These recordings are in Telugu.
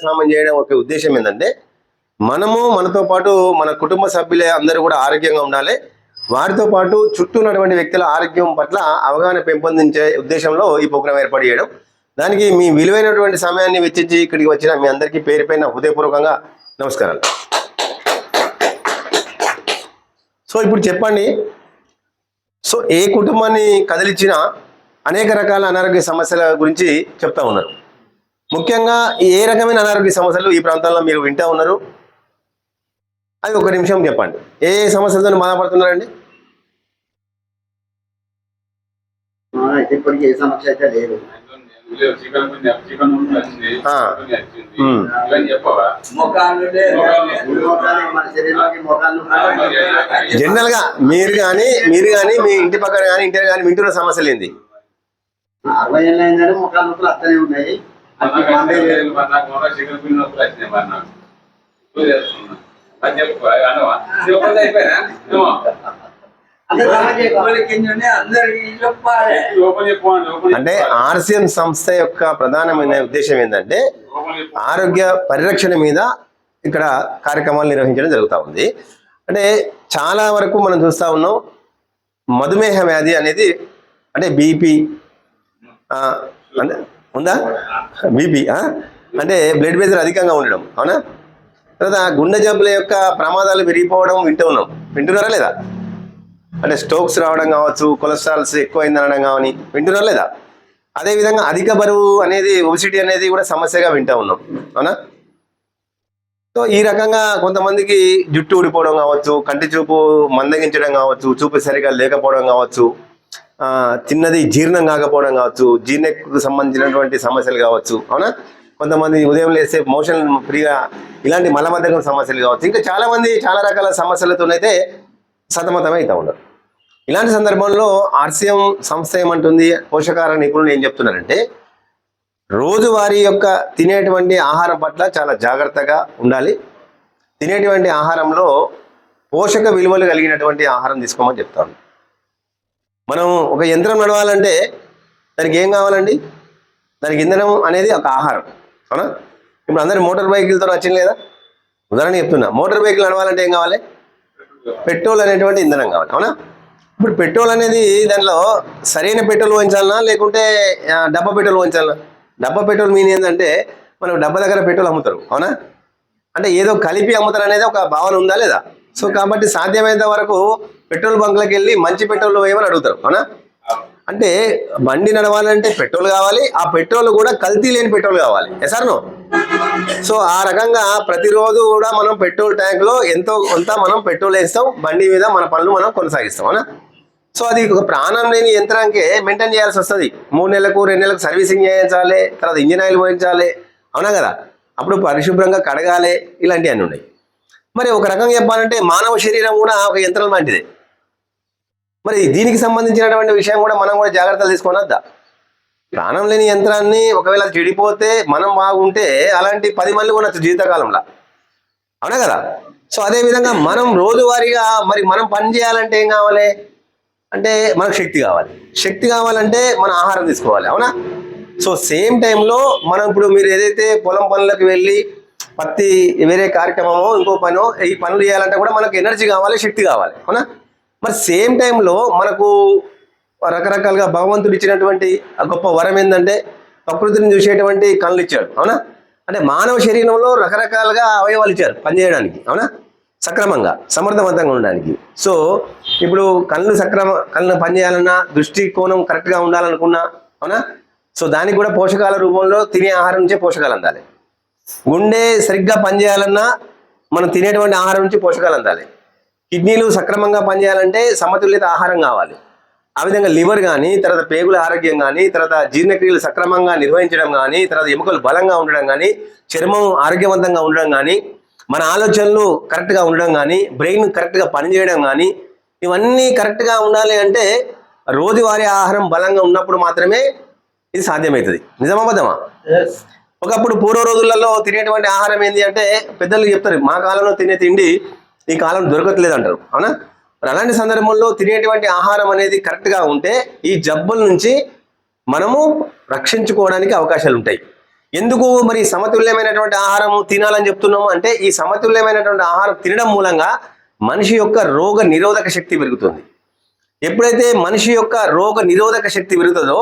స్నానం చేయడం ఒక ఉద్దేశం ఏంటంటే మనము మనతో పాటు మన కుటుంబ సభ్యులే అందరూ కూడా ఆరోగ్యంగా ఉండాలి. వారితో పాటు చుట్టూ ఉన్నటువంటి వ్యక్తుల ఆరోగ్యం పట్ల అవగాహన పెంపొందించే ఉద్దేశంలో ఈ ప్రోగ్రాం ఏర్పాటు చేయడం. దానికి మీ విలువైనటువంటి సమయాన్ని వెచ్చించి ఇక్కడికి వచ్చిన మీ అందరికీ పేరు పైన హృదయపూర్వకంగా నమస్కారాలు. సో ఇప్పుడు చెప్పండి. సో ఏ కుటుంబాన్ని కదిలించినా అనేక రకాల అనారోగ్య సమస్యల గురించి చెప్తా ఉన్నారు. ముఖ్యంగా ఏ రకమైన అనారోగ్య సమస్యలు ఈ ప్రాంతంలో మీరు వింటా ఉన్నారు? అది ఒక నిమిషం చెప్పండి. ఏ ఏ సమస్యలతో బాధపడుతున్నారండి? ఇప్పటికి ఏ సమస్య అయితే లేదు. జనరల్గా మీరు కానీ మీరు కానీ మీ ఇంటి పక్కన కానీ ఇంటి కానీ వింటున్న సమస్యలు ఏంది? అరవై ఏళ్ళు అయిందని మొఖాలు అత్తనే ఉన్నాయి. అంటే ఆర్సిఎం సంస్థ యొక్క ప్రధానమైన ఉద్దేశం ఏంటంటే ఆరోగ్య పరిరక్షణ మీద ఇక్కడ కార్యక్రమాలు నిర్వహించడం జరుగుతూ ఉంది. అంటే చాలా వరకు మనం చూస్తూ ఉన్నాం మధుమేహ వ్యాధి అనేది అంటే బీపీ అంటే ఉందా? బీపీ అంటే బ్లడ్ ప్రెషర్ అధికంగా ఉండడం అవునా? తర్వాత గుండె జబ్బుల యొక్క ప్రమాదాలు పెరిగిపోవడం వింటూ ఉన్నాం. వింటున్నారా లేదా? అంటే స్ట్రోక్స్ రావడం కావచ్చు కొలెస్ట్రాల్స్ ఎక్కువైంది అనడం కావని వింటున్నారా లేదా? అదేవిధంగా అధిక బరువు అనేది ఒబిసిటీ అనేది కూడా సమస్యగా వింటూ ఉన్నాం అవునా? సో ఈ రకంగా కొంతమందికి జుట్టు ఊడిపోవడం కావచ్చు కంటి చూపు మందగించడం కావచ్చు చూపు సరిగా లేకపోవడం కావచ్చు తిన్నది జీర్ణం కాకపోవడం కావచ్చు జీర్ణకు సంబంధించినటువంటి సమస్యలు కావచ్చు అవునా? కొంతమంది ఉదయం లేస్తే మోషన్ ఫ్రీగా ఇలాంటి మలబద్ధకం సమస్యలు కావచ్చు. ఇంకా చాలామంది చాలా రకాల సమస్యలతోనైతే సతమతమై అవుతా ఉన్నారు. ఇలాంటి సందర్భంలో ఆర్సీఎం సంస్థ ఏమంటుంది? పోషకాహార నిపుణులు ఏం చెప్తున్నారంటే రోజువారీ యొక్క తినేటువంటి ఆహారం పట్ల చాలా జాగ్రత్తగా ఉండాలి. తినేటువంటి ఆహారంలో పోషక విలువలు కలిగినటువంటి ఆహారం తీసుకోమని చెప్తాను మనం ఒక యంత్రం నడవాలంటే దానికి ఏం కావాలండి? దానికి ఇంధనం అనేది ఒక ఆహారం అవునా? ఇప్పుడు అందరు మోటార్ బైకులతో వచ్చింది లేదా? ఉదాహరణ చెప్తున్నా. మోటార్ బైకులు నడవాలంటే ఏం కావాలి? పెట్రోల్ అనేటువంటి ఇంధనం కావాలి అవునా? ఇప్పుడు పెట్రోల్ అనేది దానిలో సరైన పెట్రోల్ పోయించాలనా? లేకుంటే డబ్బా పెట్రోల్ పోయించాలనా? డబ్బా పెట్రోల్ మీన్ ఏంటంటే మనం డబ్బా దగ్గర పెట్రోల్ అమ్ముతారు అవునా? అంటే ఏదో కలిపి అమ్ముతారు అనేది ఒక భావన ఉందా లేదా? సో కాబట్టి సాధ్యమైనంత వరకు పెట్రోల్ బంక్లకు వెళ్ళి మంచి పెట్రోల్ వేయమని అడుగుతారు అవునా? అంటే బండి నడవాలంటే పెట్రోల్ కావాలి ఆ పెట్రోల్ కూడా కల్తీ లేని పెట్రోల్ కావాలి. ఎసార్నో సో ఆ రకంగా ప్రతిరోజు కూడా మనం పెట్రోల్ ట్యాంక్లో ఎంతో కొంత మనం పెట్రోల్ వేస్తాం బండి మీద మన పనులు మనం కొనసాగిస్తాం అవునా? సో అది ఒక ప్రాణం లేని యంత్రానికే మెయింటైన్ చేయాల్సి వస్తుంది. మూడు నెలలకు రెండు నెలలకు సర్వీసింగ్ చేయించాలి తర్వాత ఇంజిన్ ఆయిల్ పోయించాలి అవునా కదా? అప్పుడు పరిశుభ్రంగా కడగాలి ఇలాంటివన్నీ ఉన్నాయి. మరి ఒక రకంగా చెప్పాలంటే మానవ శరీరం కూడా ఒక యంత్రం లాంటిదే. మరి దీనికి సంబంధించినటువంటి విషయం కూడా మనం కూడా జాగ్రత్తలు తీసుకోనద్దా? ప్రాణం లేని యంత్రాన్ని ఒకవేళ చెడిపోతే మనం బాగుంటే అలాంటి పది మంది ఉండొచ్చు జీవితకాలంలో. అవునా కదా? సో అదేవిధంగా మనం రోజువారీగా మరి మనం పని చేయాలంటే ఏం కావాలి? అంటే మనకు శక్తి కావాలి. శక్తి కావాలంటే మన ఆహారం తీసుకోవాలి. అవునా? సో సేమ్ టైంలో మనం ఇప్పుడు మీరు ఏదైతే పొలం పనులకు వెళ్ళి పత్తి వేరే కార్యక్రమమో ఇంకో పనో ఈ పనులు చేయాలంటే కూడా మనకు ఎనర్జీ కావాలి శక్తి కావాలి అవునా? మరి సేమ్ టైంలో మనకు రకరకాలుగా భగవంతుడు ఇచ్చినటువంటి ఆ గొప్ప వరం ఏంటంటే ప్రకృతిని చూసేటువంటి కళ్ళు ఇచ్చాడు అవునా? అంటే మానవ శరీరంలో రకరకాలుగా అవయవాలు ఇచ్చారు పనిచేయడానికి అవునా? సక్రమంగా సమర్థవంతంగా ఉండడానికి. సో ఇప్పుడు కళ్ళు సక్రమ కళ్ళు పనిచేయాలన్నా దృష్టి కోణం కరెక్ట్గా ఉండాలనుకున్నా అవునా? సో దానికి కూడా పోషకాల రూపంలో తినే ఆహారం నుంచే పోషకాలు అందాలి. గుండె సరిగ్గా పనిచేయాలన్నా మనం తినేటువంటి ఆహారం నుంచి పోషకాలు అందాలి. కిడ్నీలు సక్రమంగా పనిచేయాలంటే సమతుల్యత ఆహారం కావాలి. ఆ విధంగా లివర్ కానీ తర్వాత పేగుల ఆరోగ్యం కానీ తర్వాత జీర్ణక్రియలు సక్రమంగా నిర్వహించడం కానీ తర్వాత ఎముకలు బలంగా ఉండడం కానీ చర్మం ఆరోగ్యవంతంగా ఉండడం కానీ మన ఆలోచనలు కరెక్ట్గా ఉండడం కానీ బ్రెయిన్ కరెక్ట్గా పనిచేయడం కానీ ఇవన్నీ కరెక్ట్గా ఉండాలి అంటే రోజువారీ ఆహారం బలంగా ఉన్నప్పుడు మాత్రమే ఇది సాధ్యమవుతుంది. నిజమబద్ధమా ఒకప్పుడు పూర్వ రోజులలో తినేటువంటి ఆహారం ఏంటి అంటే పెద్దలు చెప్తారు మా కాలంలో తినే తిండి ఈ కాలం దొరకట్లేదు అంటారు అవునా? మరి అలాంటి సందర్భంలో తినేటువంటి ఆహారం అనేది కరెక్ట్గా ఉంటే ఈ జబ్బుల నుంచి మనము రక్షించుకోవడానికి అవకాశాలు ఉంటాయి. ఎందుకు మరి సమతుల్యమైనటువంటి ఆహారం తినాలని చెప్తున్నాము అంటే ఈ సమతుల్యమైనటువంటి ఆహారం తినడం మూలంగా మనిషి యొక్క రోగ నిరోధక శక్తి పెరుగుతుంది. ఎప్పుడైతే మనిషి యొక్క రోగ నిరోధక శక్తి పెరుగుతుందో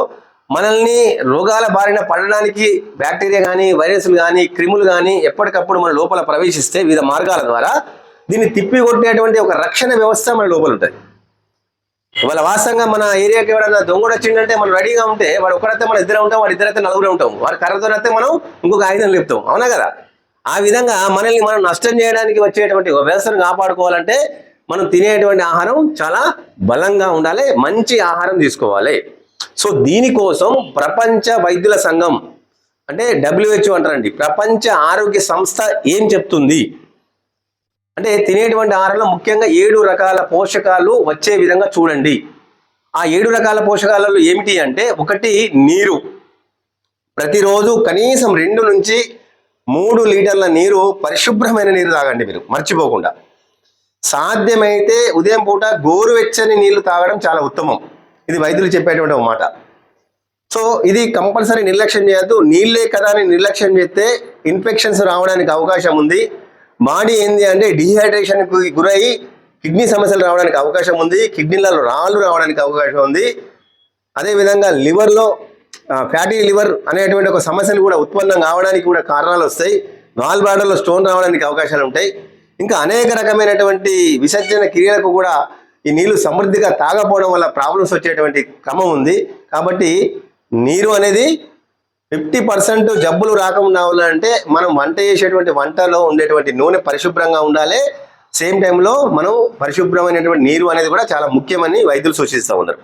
మనల్ని రోగాల బారిన పడడానికి బ్యాక్టీరియా కానీ వైరస్లు కానీ క్రిములు కానీ ఎప్పటికప్పుడు మన లోపల ప్రవేశిస్తే వివిధ మార్గాల ద్వారా దీన్ని తిప్పి కొట్టేటువంటి ఒక రక్షణ వ్యవస్థ మన లోపల ఉంటుంది. ఇవాళ వాస్తవంగా మన ఏరియాకి ఎవరైనా దొంగడు వచ్చిందంటే మనం రెడీగా ఉంటే వాడు ఒకరైతే మన ఇద్దరు ఉంటాం వాడు ఇద్దరైతే నలుగురు ఉంటాం. వాడు కర్రతో అయితే మనం ఇంకొక ఆయుధం లేపుతాం. అవునా కదా? ఆ విధంగా మనల్ని మనం నష్టం చేయడానికి వచ్చేటువంటి వ్యవస్థను కాపాడుకోవాలంటే మనం తినేటువంటి ఆహారం చాలా బలంగా ఉండాలి మంచి ఆహారం తీసుకోవాలి. సో దీనికోసం ప్రపంచ వైద్యుల సంఘం అంటే డబ్ల్యూహెచ్ఓ అంటారండి ప్రపంచ ఆరోగ్య సంస్థ ఏం చెప్తుంది? అంటే తినేటువంటి ఆహారంలో ముఖ్యంగా ఏడు రకాల పోషకాలు వచ్చే విధంగా చూడండి. ఆ ఏడు రకాల పోషకాలలో ఏమిటి అంటే ఒకటి నీరు. ప్రతిరోజు కనీసం రెండు నుంచి మూడు లీటర్ల నీరు పరిశుభ్రమైన నీరు తాగండి మీరు మర్చిపోకుండా. సాధ్యమైతే ఉదయం పూట గోరువెచ్చని నీళ్ళు తాగడం చాలా ఉత్తమం. ఇది వైద్యులు చెప్పేటువంటి ఒక మాట. సో ఇది కంపల్సరీ నిర్లక్ష్యం చేయొద్దు. నీళ్ళే కదా అని నిర్లక్ష్యం చేస్తే ఇన్ఫెక్షన్స్ రావడానికి అవకాశం ఉంది. బాడీ ఏంది అంటే డిహైడ్రేషన్కి గురై కిడ్నీ సమస్యలు రావడానికి అవకాశం ఉంది. కిడ్నీలలో రాళ్ళు రావడానికి అవకాశం ఉంది. అదేవిధంగా లివర్లో ఫ్యాటీ లివర్ అనేటువంటి ఒక సమస్యలు కూడా ఉత్పన్నం కావడానికి కూడా కారణాలు వస్తాయి. నాల్ బ్లాడర్లో స్టోన్ రావడానికి అవకాశాలు ఉంటాయి. ఇంకా అనేక రకమైనటువంటి విసర్జన క్రియలకు కూడా ఈ నీళ్ళు సమృద్ధిగా తాగకపోవడం వల్ల ప్రాబ్లమ్స్ వచ్చేటువంటి క్రమం ఉంది. కాబట్టి నీరు అనేది ఫిఫ్టీ పర్సెంట్ జబ్బులు రాకుండా ఉండాలంటే మనం వంట చేసేటువంటి వంటలో ఉండేటువంటి నూనె పరిశుభ్రంగా ఉండాలి. సేమ్ టైంలో మనం పరిశుభ్రమైనటువంటి నీరు అనేది కూడా చాలా ముఖ్యమని వైద్యులు సూచిస్తూ ఉన్నారు.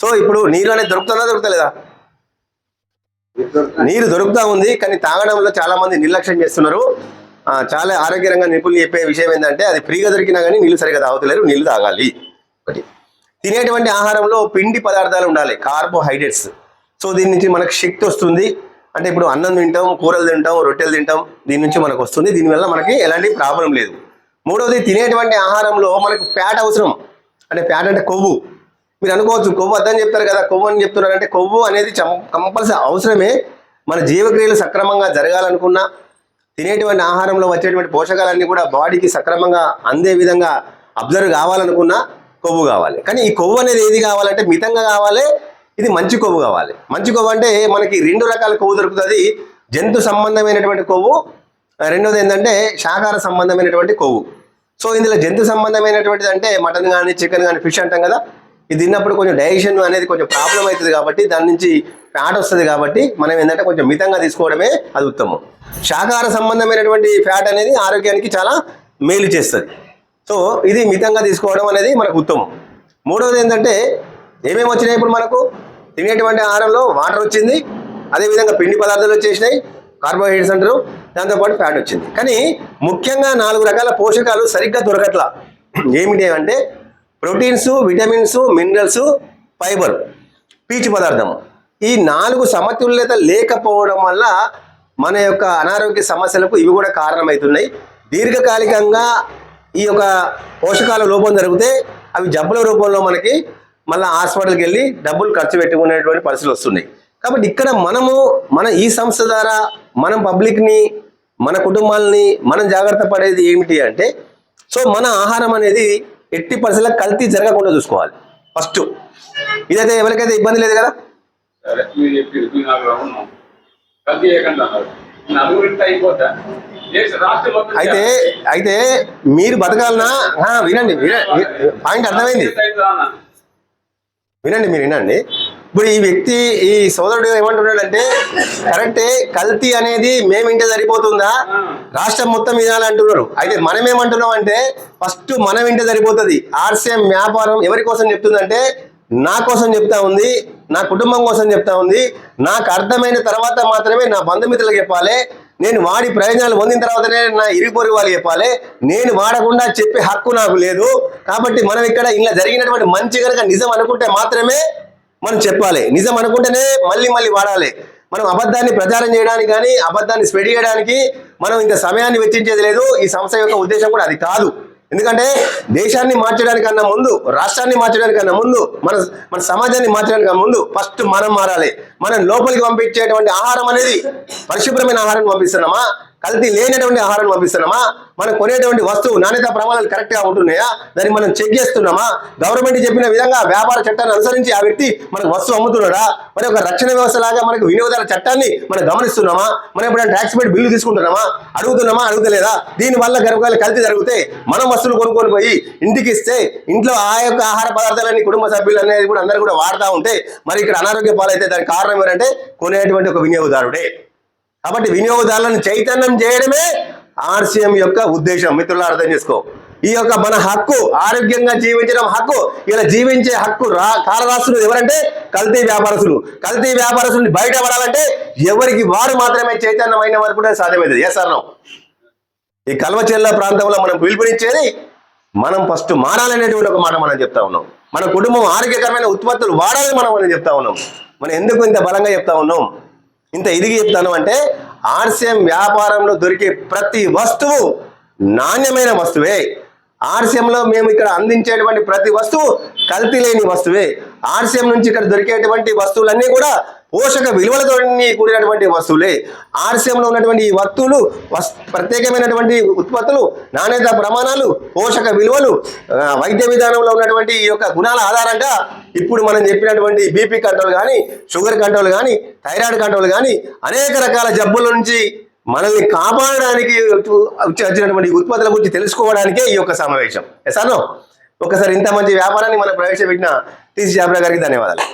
సో ఇప్పుడు నీరు అనేది దొరుకుతుందా దొరుకుతలేదా నీరు దొరుకుతా ఉంది కానీ తాగడంలో చాలా మంది నిర్లక్ష్యం చేస్తున్నారు. చాలా ఆరోగ్యరంగా నిపుణులు చెప్పే విషయం ఏంటంటే అది ఫ్రీగా దొరికినా కానీ నీళ్ళు సరిగా తాగుతలేరు నీళ్ళు తాగాలి. ఒకటి. తినేటువంటి ఆహారంలో పిండి పదార్థాలు ఉండాలి కార్బోహైడ్రేట్స్. సో దీని నుంచి మనకు శక్తి వస్తుంది. అంటే ఇప్పుడు అన్నం తింటాం కూరలు తింటాం రొట్టెలు తింటాం దీని నుంచి మనకు వస్తుంది. దీనివల్ల మనకి ఎలాంటి ప్రాబ్లం లేదు. మూడవది తినేటువంటి ఆహారంలో మనకు ఫ్యాట్ అవసరం. అంటే ఫ్యాట్ అంటే కొవ్వు. మీరు అనుకోవచ్చు కొవ్వు అర్థం చెప్తారు కదా కొవ్వు అని చెప్తున్నారు అంటే కొవ్వు అనేది కంపల్సరీ అవసరమే. మన జీవక్రియలు సక్రమంగా జరగాలనుకున్నా తినేటువంటి ఆహారంలో వచ్చేటువంటి పోషకాలన్నీ కూడా బాడీకి సక్రమంగా అందే విధంగా అబ్జర్వ్ కావాలనుకున్నా కొవ్వు కావాలి. కానీ ఈ కొవ్వు అనేది ఏది కావాలంటే మితంగా కావాలి ఇది మంచి కొవ్వు కావాలి. మంచి కొవ్వు అంటే మనకి రెండు రకాల కొవ్వు దొరుకుతుంది. జంతు సంబంధమైనటువంటి కొవ్వు రెండోది ఏంటంటే శాకాహార సంబంధమైనటువంటి కొవ్వు. సో ఇందులో జంతు సంబంధమైనటువంటిది అంటే మటన్ కానీ చికెన్ కానీ ఫిష్ అంటాం కదా ఇది తిన్నప్పుడు కొంచెం డైజెషన్ అనేది కొంచెం ప్రాబ్లం అవుతుంది కాబట్టి దాని నుంచి ఫ్యాట్ వస్తుంది కాబట్టి మనం ఏంటంటే కొంచెం మితంగా తీసుకోవడమే అది ఉత్తమం. శాకాహార సంబంధమైనటువంటి ఫ్యాట్ అనేది ఆరోగ్యానికి చాలా మేలు చేస్తుంది. సో ఇది మితంగా తీసుకోవడం అనేది మనకు ఉత్తమం. మూడవది ఏంటంటే ఏమేమి వచ్చినాయి ఇప్పుడు మనకు? తినేటువంటి ఆహారంలో వాటర్ వచ్చింది అదేవిధంగా పిండి పదార్థాలు వచ్చేసినాయి కార్బోహైడ్రేట్స్ అంటారు దాంతోపాటు ఫ్యాట్ వచ్చింది. కానీ ముఖ్యంగా నాలుగు రకాల పోషకాలు సరిగ్గా దొరకట్లా. ఏమిటి అంటే ప్రోటీన్స్ విటమిన్స్ మినరల్స్ ఫైబర్ పీచు పదార్థం. ఈ నాలుగు సమతుల్యత లేకపోవడం వల్ల మన యొక్క అనారోగ్య సమస్యలకు ఇవి కూడా కారణమవుతున్నాయి. దీర్ఘకాలికంగా ఈ యొక్క పోషకాల లోపం జరిగితే అవి జబ్బుల రూపంలో మనకి మళ్ళీ హాస్పిటల్కి వెళ్ళి డబ్బులు ఖర్చు పెట్టుకునేటువంటి పరిస్థితులు వస్తున్నాయి. కాబట్టి ఇక్కడ మనము మన ఈ సంస్థ ద్వారా మనం పబ్లిక్ని మన కుటుంబాలని మనం జాగ్రత్త పడేది ఏమిటి అంటే సో మన ఆహారం అనేది ఎట్టి పరిస్థితుల్లో కల్తీ జరగకుండా చూసుకోవాలి. ఫస్ట్ ఇదైతే ఎవరికైతే ఇబ్బంది లేదు కదా? అయితే అయితే మీరు బతకాలనా వినండి పాయింట్ అర్థమైంది. వినండి మీరు వినండి. ఇప్పుడు ఈ వ్యక్తి ఈ సోదరుడు ఏమంటున్నాడంటే కరెక్టే కల్తీ అనేది మేమింటే సరిపోతుందా? రాష్ట్రం మొత్తం వినాలంటున్నారు అయితే మనం ఏమంటున్నాం అంటే ఫస్ట్ మనం ఇంటే సరిపోతుంది. ఆర్సీఎం వ్యాపారం ఎవరి కోసం చెప్తుందంటే నా కోసం చెప్తా ఉంది నా కుటుంబం కోసం చెప్తా ఉంది. నాకు అర్థమైన తర్వాత మాత్రమే నా బంధుమిత్రులకు చెప్పాలి. నేను వాడి ప్రయోజనాలు పొందిన తర్వాతనే నా ఇరుపొరు వాళ్ళు చెప్పాలి. నేను వాడకుండా చెప్పే హక్కు నాకు లేదు. కాబట్టి మనం ఇక్కడ ఇలా జరిగినటువంటి మంచి కనుక నిజం అనుకుంటే మాత్రమే మనం చెప్పాలి. నిజం అనుకుంటేనే మళ్ళీ మళ్ళీ వాడాలి. మనం అబద్ధాన్ని ప్రచారం చేయడానికి కానీ అబద్ధాన్ని స్ప్రెడ్ చేయడానికి మనం ఇంత సమయాన్ని వెచ్చించేది లేదు. ఈ సంస్థ యొక్క ఉద్దేశం కూడా అది కాదు. ఎందుకంటే దేశాన్ని మార్చడానికన్నా ముందు రాష్ట్రాన్ని మార్చడానికన్నా ముందు మన మన సమాజాన్ని మార్చడానికన్నా ముందు ఫస్ట్ మనం మారాలి. మనం లోపలికి పంపించేటువంటి ఆహారం అనేది పరిశుభ్రమైన ఆహారాన్ని పంపిస్తున్నామా? కల్తీ లేనటువంటి ఆహారం పంపిస్తున్నామా? మనం కొనేటువంటి వస్తువు నాణ్యత ప్రమాణాలు కరెక్ట్గా ఉంటున్నాయా? దాన్ని మనం చెక్ చేస్తున్నామా? గవర్నమెంట్ చెప్పిన విధంగా వ్యాపార చట్టాన్ని అనుసరించి ఆ వ్యక్తి మనకు వస్తువు అమ్ముతున్నాడా? మరి ఒక రక్షణ వ్యవస్థ లాగా మనకు వినియోగదారుల చట్టాన్ని మనం గమనిస్తున్నామా? మనం ఎప్పుడైనా ట్యాక్స్ పెట్టి బిల్లు తీసుకుంటున్నామా? అడుగుతున్నామా? అడుగుతలేదా? దీని వల్ల గర్భకాలు కల్తీ జరిగితే మనం వస్తువులు కొనుక్కొని పోయి ఇంటికి ఇస్తే ఇంట్లో ఆ యొక్క ఆహార పదార్థాలన్నీ కుటుంబ సభ్యులు అనేది కూడా అందరూ కూడా వాడుతూ ఉంటే మరి ఇక్కడ అనారోగ్య పాలైతే దానికి కారణం ఏంటంటే కొనేటువంటి ఒక వినియోగదారుడే. కాబట్టి వినియోగదారులను చైతన్యం చేయడమే ఆర్సీఎం యొక్క ఉద్దేశం. మిత్రులు అర్థం చేసుకో. ఈ యొక్క మన హక్కు ఆరోగ్యంగా జీవించడం హక్కు ఇలా జీవించే హక్కు రా కాలరాస్తులు ఎవరంటే? కల్తీ వ్యాపారస్తులు కల్తీ వ్యాపారస్తులు బయటపడాలంటే ఎవరికి వారు మాత్రమే చైతన్యమైన వరకు కూడా సాధ్యమైంది ఏ సార్ ఈ కల్వచెల్ల ప్రాంతంలో మనం పిలుపునిచ్చేది మనం ఫస్ట్ మారాలనేటువంటి ఒక మాట మనం చెప్తా ఉన్నాం. మన కుటుంబం ఆరోగ్యకరమైన ఉత్పత్తులు వాడాలని మనం మనం చెప్తా ఉన్నాం. మనం ఎందుకు ఇంత బలంగా చెప్తా ఉన్నాం? ఇంత ఎదిగి చెప్తాను అంటే ఆర్సీఎం వ్యాపారంలో దొరికే ప్రతి వస్తువు నాణ్యమైన వస్తువే. ఆర్సీఎంలో మేము ఇక్కడ అందించేటువంటి ప్రతి వస్తువు కల్తీ లేని వస్తువే. ఆర్సీఎం నుంచి ఇక్కడ దొరికేటువంటి వస్తువులన్నీ కూడా పోషక విలువలతో కూడినటువంటి వస్తువులే. ఆర్సీఎంలో ఉన్నటువంటి ఈ వస్తువులు ప్రత్యేకమైనటువంటి ఉత్పత్తులు నాణ్యత ప్రమాణాలు పోషక విలువలు వైద్య విధానంలో ఉన్నటువంటి ఈ యొక్క గుణాల ఆధారంగా ఇప్పుడు మనం చెప్పినటువంటి బీపీ కంట్రోల్ కానీ షుగర్ కంట్రోల్ కానీ థైరాయిడ్ కంట్రోల్ కానీ అనేక రకాల జబ్బుల నుంచి మనల్ని కాపాడడానికి వచ్చినటువంటి ఉత్పత్తుల గురించి తెలుసుకోవడానికే ఈ యొక్క సమావేశం. ఎసానో ఒకసారి ఇంత మంచి వ్యాపారాన్ని మనం ప్రవేశపెట్టిన తీసి జాబ్రా గారికి ధన్యవాదాలు.